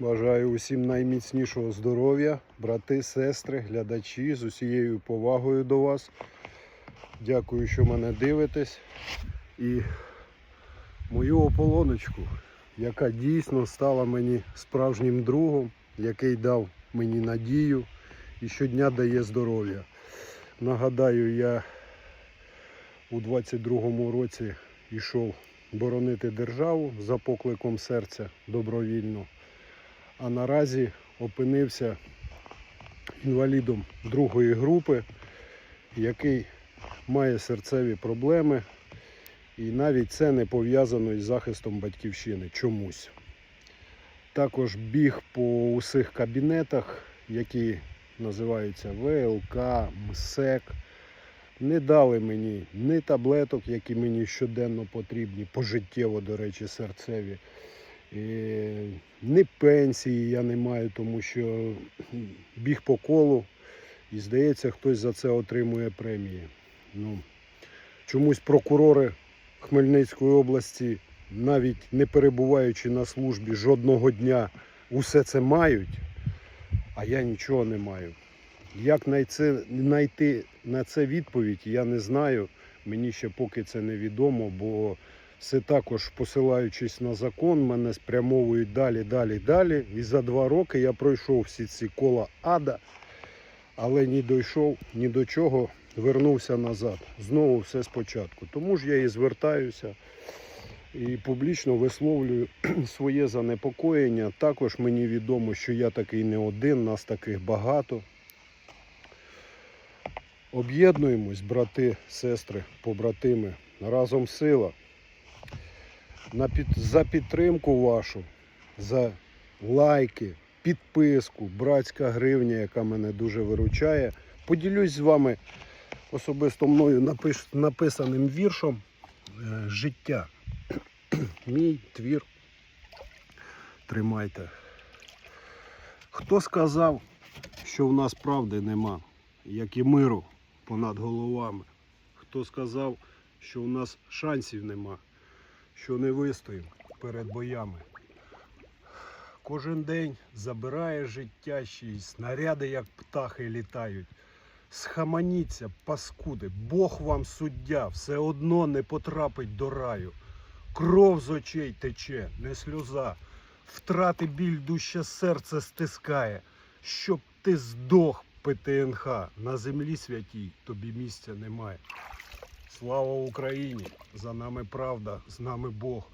Бажаю усім найміцнішого здоров'я, брати, сестри, глядачі з усією повагою до вас. Дякую, що мене дивитесь. І мою ополоночку, яка дійсно стала мені справжнім другом, який дав мені надію і щодня дає здоров'я. Нагадаю, я у 22-му році йшов боронити державу за покликом серця добровільно. А наразі опинився інвалідом другої групи, який має серцеві проблеми. І навіть це не пов'язано із захистом батьківщини чомусь. Також біг по усіх кабінетах, які називаються ВЛК, МСЕК. Не дали мені ні таблеток, які мені щоденно потрібні, пожиттєво, до речі, серцеві. І ні пенсії я не маю, тому що біг по колу і здається, хтось за це отримує премії. Ну, чомусь прокурори Хмельницької області, навіть не перебуваючи на службі жодного дня, усе це мають, а я нічого не маю. Як знайти на це відповідь, я не знаю. Мені ще поки це невідомо, бо все також посилаючись на закон, мене спрямовують далі, далі, далі. І за два роки я пройшов всі ці кола ада, але ні дійшов ні до чого, вернувся назад. Знову все спочатку. Тому ж я і звертаюся і публічно висловлюю своє занепокоєння. Також мені відомо, що я такий не один, нас таких багато. Об'єднуємось, брати, сестри, побратими. Разом сила. На під... За підтримку вашу, за лайки, підписку, братська гривня, яка мене дуже виручає. Поділюсь з вами особисто мною напиш... написаним віршом е, життя. Мій твір. Тримайте. Хто сказав, що в нас правди нема, як і миру понад головами? Хто сказав, що в нас шансів нема, що не вистоїмо перед боями? Кожен день забирає життя ще й снаряди, як птахи літають. Схаманіться, паскуди, Бог вам суддя, все одно не потрапить до раю. Кров з очей тече, не сльоза. Втрати біль дуще серце стискає, щоб ти здох, ПТНХ, на землі святій тобі місця немає. Слава Україні! За нами правда, з нами Бог.